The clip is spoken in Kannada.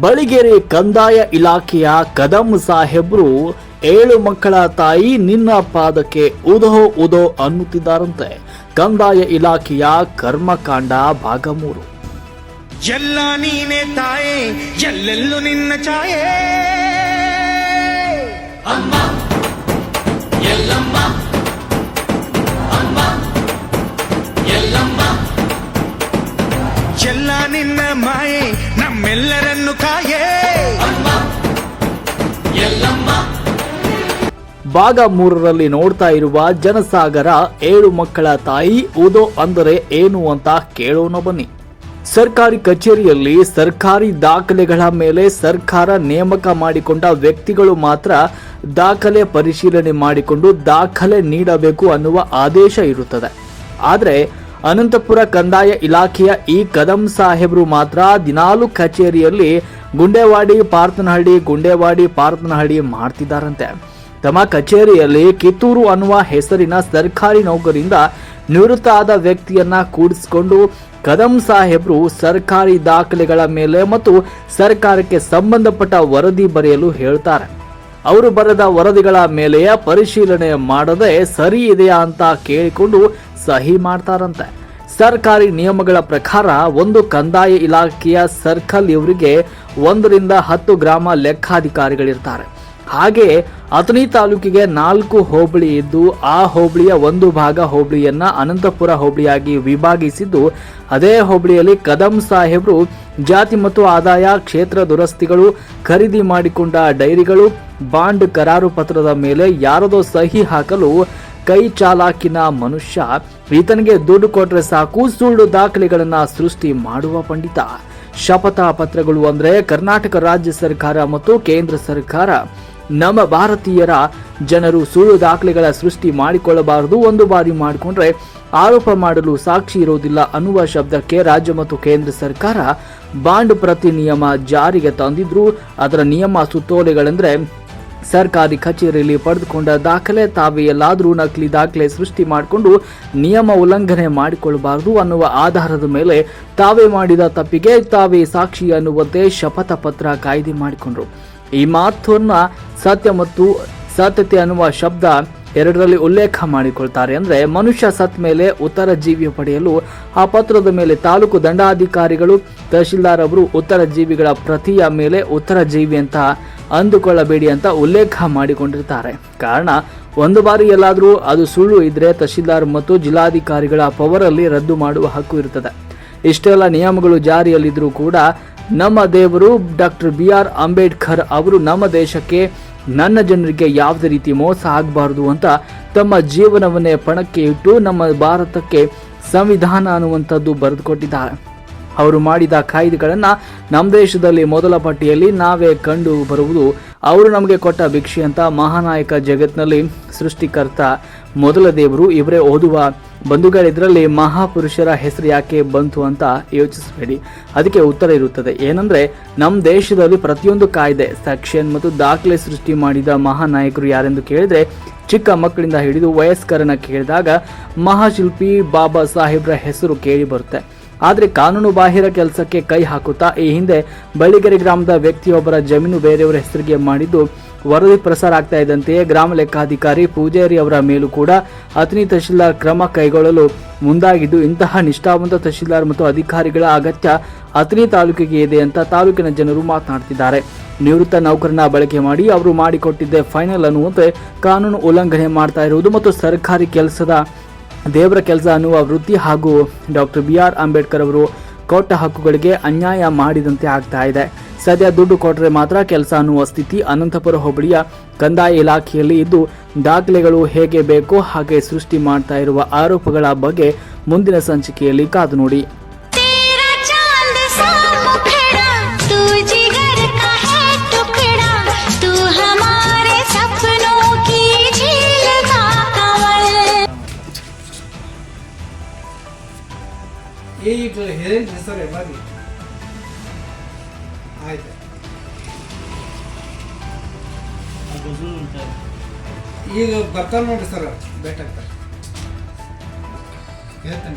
ಬಳಿಗೆರೆ ಕಂದಾಯ ಇಲಾಖೆಯ ಕದಂ ಸಾಹೇಬ್ರು ಏಳು ಮಕ್ಕಳ ತಾಯಿ ನಿನ್ನ ಪಾದಕ್ಕೆ ಉದೋ ಉದೋ ಅನ್ನುತ್ತಿದ್ದಾರಂತೆ. ಕಂದಾಯ ಇಲಾಖೆಯ ಕರ್ಮಕಾಂಡ ಭಾಗ ಮೂರು. ಎಲ್ಲ ನೀನೆ ತಾಯೇ, ಎಲ್ಲೆಲ್ಲೂ ನಿನ್ನ ಛಾಯೆ. ಅಮ್ಮ, ಎಲ್ಲಮ್ಮ, ಅಮ್ಮ ಎಲ್ಲ ನಿನ್ನ ಮಾಯೆ ನಮ್ಮೆಲ್ಲರನ್ನು ಕಾಯೇ. ಭಾಗ ಮೂರರಲ್ಲಿ ನೋಡ್ತಾ ಇರುವ ಜನಸಾಗರ, ಏಳು ಮಕ್ಕಳ ತಾಯಿ ಉದೋ ಅಂದರೆ ಏನು ಅಂತ ಕೇಳೋಣ ಬನ್ನಿ. ಸರ್ಕಾರಿ ಕಚೇರಿಯಲ್ಲಿ ಸರ್ಕಾರಿ ದಾಖಲೆಗಳ ಮೇಲೆ ಸರ್ಕಾರ ನೇಮಕ ಮಾಡಿಕೊಂಡ ವ್ಯಕ್ತಿಗಳು ಮಾತ್ರ ದಾಖಲೆ ಪರಿಶೀಲನೆ ಮಾಡಿಕೊಂಡು ದಾಖಲೆ ನೀಡಬೇಕು ಅನ್ನುವ ಆದೇಶ ಇರುತ್ತದೆ. ಆದರೆ ಅನಂತಪುರ ಕಂದಾಯ ಇಲಾಖೆಯ ಈ ಕದಂ ಸಾಹೇಬರು ಮಾತ್ರ ದಿನಾಲು ಕಚೇರಿಯಲ್ಲಿ ಗುಂಡೇವಾಡಿ ಪಾರ್ತನಹಳ್ಳಿ ಗುಂಡೇವಾಡಿ ಪಾರ್ತನಹಳ್ಳಿ ಮಾಡ್ತಿದ್ದಾರಂತೆ. ತಮ್ಮ ಕಚೇರಿಯಲ್ಲಿ ಕಿತ್ತೂರು ಅನ್ನುವ ಹೆಸರಿನ ಸರ್ಕಾರಿ ನೌಕರಿಂದ ನಿವೃತ್ತ ಆದ ವ್ಯಕ್ತಿಯನ್ನ ಕೂಡಿಸಿಕೊಂಡು ಕದಂ ಸಾಹೇಬರು ಸರ್ಕಾರಿ ದಾಖಲೆಗಳ ಮೇಲೆ ಮತ್ತು ಸರ್ಕಾರಕ್ಕೆ ಸಂಬಂಧಪಟ್ಟ ವರದಿ ಬರೆಯಲು ಹೇಳ್ತಾರೆ. ಅವರು ಬರೆದ ವರದಿಗಳ ಮೇಲೆಯೇ ಪರಿಶೀಲನೆ ಮಾಡದೆ ಸರಿ ಇದೆಯಾ ಅಂತ ಕೇಳಿಕೊಂಡು ಸಹಿ ಮಾಡ್ತಾರಂತೆ. ಸರ್ಕಾರಿ ನಿಯಮಗಳ ಪ್ರಕಾರ ಒಂದು ಕಂದಾಯ ಇಲಾಖೆಯ ಸರ್ಕಲ್ ಇವರಿಗೆ ಒಂದರಿಂದ ಹತ್ತು ಗ್ರಾಮ ಲೆಕ್ಕಾಧಿಕಾರಿಗಳಿರ್ತಾರೆ. ಹಾಗೆ ಅಥಣಿ ತಾಲೂಕಿಗೆ ನಾಲ್ಕು ಹೋಬಳಿ ಇದ್ದು ಆ ಹೋಬಳಿಯ ಒಂದು ಭಾಗ ಹೋಬಳಿಯನ್ನ ಅನಂತಪುರ ಹೋಬಳಿಯಾಗಿ ವಿಭಾಗಿಸಿದ್ದು, ಅದೇ ಹೋಬಳಿಯಲ್ಲಿ ಕದಂ ಸಾಹೇಬ್ರು ಜಾತಿ ಮತ್ತು ಆದಾಯ, ಕ್ಷೇತ್ರ ದುರಸ್ತಿಗಳು, ಖರೀದಿ ಮಾಡಿಕೊಂಡ ಡೈರಿಗಳು, ಬಾಂಡ್ ಕರಾರು ಪತ್ರದ ಮೇಲೆ ಯಾರದೋ ಸಹಿ ಹಾಕಲು ಕೈ ಚಾಲಾಕಿನ ಮನುಷ್ಯ ಈತನಿಗೆ ದುಡ್ಡು ಕೊಟ್ರೆ ಸಾಕು, ಸುಳ್ಳು ದಾಖಲೆಗಳನ್ನ ಸೃಷ್ಟಿ ಮಾಡುವ ಪಂಡಿತ. ಶಪಥ ಪತ್ರಗಳು ಅಂದ್ರೆ ಕರ್ನಾಟಕ ರಾಜ್ಯ ಸರ್ಕಾರ ಮತ್ತು ಕೇಂದ್ರ ಸರ್ಕಾರ. ನಮ್ಮ ಭಾರತೀಯರ ಜನರು ಸುಳ್ಳು ದಾಖಲೆಗಳ ಸೃಷ್ಟಿ ಮಾಡಿಕೊಳ್ಳಬಾರದು, ಒಂದು ಬಾರಿ ಮಾಡಿಕೊಂಡ್ರೆ ಆರೋಪ ಮಾಡಲು ಸಾಕ್ಷಿ ಇರೋದಿಲ್ಲ ಅನ್ನುವ ಶಬ್ದಕ್ಕೆ ರಾಜ್ಯ ಮತ್ತು ಕೇಂದ್ರ ಸರ್ಕಾರ ಬಾಂಡ್ ಪ್ರತಿ ನಿಯಮ ಜಾರಿಗೆ ತಂದಿದ್ರು. ಅದರ ನಿಯಮ ಸುತ್ತೋಲೆಗಳೆಂದ್ರೆ ಸರ್ಕಾರಿ ಕಚೇರಿಯಲ್ಲಿ ಪಡೆದುಕೊಂಡ ದಾಖಲೆ ತಾವೇ ಎಲ್ಲಾದರೂ ನಕಲಿ ದಾಖಲೆ ಸೃಷ್ಟಿ ಮಾಡಿಕೊಂಡು ನಿಯಮ ಉಲ್ಲಂಘನೆ ಮಾಡಿಕೊಳ್ಳಬಾರದು ಅನ್ನುವ ಆಧಾರದ ಮೇಲೆ ತಾವೇ ಮಾಡಿದ ತಪ್ಪಿಗೆ ತಾವೇ ಸಾಕ್ಷಿ ಅನ್ನುವಂತೆ ಶಪಥ ಪತ್ರ ಕಾಯ್ದೆ ಮಾಡಿಕೊಂಡ್ರು. ಈ ಮಾತನ್ನ ಸತ್ಯ ಮತ್ತು ಸತ್ಯತೆ ಅನ್ನುವ ಶಬ್ದ ಎರಡರಲ್ಲಿ ಉಲ್ಲೇಖ ಮಾಡಿಕೊಳ್ತಾರೆ ಅಂದ್ರೆ ಮನುಷ್ಯ ಸತ್ ಮೇಲೆ ಉತ್ತರ ಜೀವಿ ಪಡೆಯಲು ಆ ಪತ್ರದ ಮೇಲೆ ತಾಲೂಕು ದಂಡಾಧಿಕಾರಿಗಳು ತಹಶೀಲ್ದಾರ್ ಅವರು ಉತ್ತರ ಜೀವಿಗಳ ಪ್ರತಿಯ ಮೇಲೆ ಉತ್ತರ ಜೀವಿ ಅಂತ ಅಂದುಕೊಳ್ಳಬೇಡಿ ಅಂತ ಉಲ್ಲೇಖ ಮಾಡಿಕೊಂಡಿರ್ತಾರೆ. ಕಾರಣ, ಒಂದು ಬಾರಿ ಎಲ್ಲಾದರೂ ಅದು ಸುಳ್ಳು ಇದ್ರೆ ತಹಶೀಲ್ದಾರ್ ಮತ್ತು ಜಿಲ್ಲಾಧಿಕಾರಿಗಳ ಪವರಲ್ಲಿ ರದ್ದು ಮಾಡುವ ಹಕ್ಕು ಇರುತ್ತದೆ ಇಷ್ಟೆಲ್ಲ ನಿಯಮಗಳು ಜಾರಿಯಲ್ಲಿದ್ದರೂ ಕೂಡ ನಮ್ಮ ದೇವರು ಡಾಕ್ಟರ್ ಬಿ ಆರ್ ಅಂಬೇಡ್ಕರ್ ಅವರು ನಮ್ಮ ದೇಶಕ್ಕೆ ನನ್ನ ಜನರಿಗೆ ಯಾವುದೇ ರೀತಿ ಮೋಸ ಆಗಬಾರದು ಅಂತ ತಮ್ಮ ಜೀವನವನ್ನೇ ಪಣಕ್ಕೆ ಇಟ್ಟು ನಮ್ಮ ಭಾರತಕ್ಕೆ ಸಂವಿಧಾನ ಅನ್ನುವಂಥದ್ದು ಬರೆದುಕೊಟ್ಟಿದ್ದಾರೆ. ಅವರು ಮಾಡಿದ ಕಾಯ್ದೆಗಳನ್ನು ನಮ್ಮ ದೇಶದಲ್ಲಿ ಮೊದಲ ಪಟ್ಟಿಯಲ್ಲಿ ನಾವೇ ಕಂಡು ಬರುವುದು. ಅವರು ನಮಗೆ ಕೊಟ್ಟ ಭಿಕ್ಷೆ ಅಂತ ಮಹಾನಾಯಕ ಜಗತ್ನಲ್ಲಿ ಸೃಷ್ಟಿಕರ್ತ ಮೊದಲ ದೇವರು ಇವರೇ ಓದುವ ಬಂಧುಗಳಿದ್ರಲ್ಲಿ ಮಹಾಪುರುಷರ ಹೆಸರು ಯಾಕೆ ಬಂತು ಅಂತ ಯೋಚಿಸಬೇಡಿ. ಅದಕ್ಕೆ ಉತ್ತರ ಇರುತ್ತದೆ. ಏನಂದ್ರೆ ನಮ್ಮ ದೇಶದಲ್ಲಿ ಪ್ರತಿಯೊಂದು ಕಾಯ್ದೆ ಸೆಕ್ಷನ್ ಮತ್ತು ದಾಖಲೆ ಸೃಷ್ಟಿ ಮಾಡಿದ ಮಹಾನಾಯಕರು ಯಾರೆಂದು ಕೇಳಿದ್ರೆ ಚಿಕ್ಕ ಮಕ್ಕಳಿಂದ ಹಿಡಿದು ವಯಸ್ಕರನ್ನ ಕೇಳಿದಾಗ ಮಹಾಶಿಲ್ಪಿ ಬಾಬಾ ಸಾಹೇಬ್ರ ಹೆಸರು ಕೇಳಿ ಬರುತ್ತೆ. ಆದರೆ ಕಾನೂನು ಬಾಹಿರ ಕೆಲಸಕ್ಕೆ ಕೈ ಹಾಕುತ್ತಾ ಈ ಹಿಂದೆ ಬಳ್ಳಿಗೆರೆ ಗ್ರಾಮದ ವ್ಯಕ್ತಿಯೊಬ್ಬರ ಜಮೀನು ಬೇರೆಯವರ ಹೆಸರಿಗೆ ಮಾಡಿದ್ದು ವರದಿ ಪ್ರಸಾರ ಆಗ್ತಾ ಇದ್ದಂತೆಯೇ ಗ್ರಾಮ ಲೆಕ್ಕಾಧಿಕಾರಿ ಪೂಜಾರಿ ಅವರ ಮೇಲೂ ಕೂಡ ಅತನಿ ತಹಶೀಲ್ದಾರ್ ಕ್ರಮ ಕೈಗೊಳ್ಳಲು ಮುಂದಾಗಿದ್ದು ಇಂತಹ ನಿಷ್ಠಾವಂತ ತಹಶೀಲ್ದಾರ್ ಮತ್ತು ಅಧಿಕಾರಿಗಳ ಅಗತ್ಯ ಅತನಿ ತಾಲೂಕಿಗೆ ಇದೆ ಅಂತ ತಾಲೂಕಿನ ಜನರು ಮಾತನಾಡುತ್ತಿದ್ದಾರೆ ನಿವೃತ್ತ ನೌಕರನ ಬಳಕೆ ಮಾಡಿ ಅವರು ಮಾಡಿಕೊಟ್ಟಿದ್ದೆ ಫೈನಲ್ ಅನ್ನುವಂತೆ ಕಾನೂನು ಉಲ್ಲಂಘನೆ ಮಾಡ್ತಾ ಇರುವುದು ಮತ್ತು ಸರ್ಕಾರಿ ಕೆಲಸದ ದೇವರ ಕೆಲಸ ಅನ್ನುವ ವೃತ್ತಿ ಹಾಗೂ ಡಾಕ್ಟರ್ ಬಿ ಆರ್ ಅಂಬೇಡ್ಕರ್ ಅವರು ಕೊಟ್ಟ ಹಕ್ಕುಗಳಿಗೆ ಅನ್ಯಾಯ ಮಾಡಿದಂತೆ ಆಗ್ತಾ ಇದೆ. ಸದ್ಯ ದುಡ್ಡು ಕೊಟ್ಟರೆ ಮಾತ್ರ ಕೆಲಸ ಅನ್ನುವ ಸ್ಥಿತಿ ಅನಂತಪುರ ಹೋಬಳಿಯ ಕಂದಾಯ ಇಲಾಖೆಯಲ್ಲಿ ಇದ್ದು, ದಾಖಲೆಗಳು ಹೇಗೆ ಬೇಕೋ ಹಾಗೆ ಸೃಷ್ಟಿ ಮಾಡ್ತಾ ಇರುವ ಆರೋಪಗಳ ಬಗ್ಗೆ ಮುಂದಿನ ಸಂಚಿಕೆಯಲ್ಲಿ ಕಾದು ನೋಡಿ. ಈಗ ಹೇಳೇನ್ರಿ ಸರ್ ಬನ್ನಿ. ಆಯ್ತು. ಈಗ ಬರ್ತಾನೆ ನೋಡ್ರಿ ಸರ್ ಭೇಟಿ ಹೇಳ್ತಾನೆ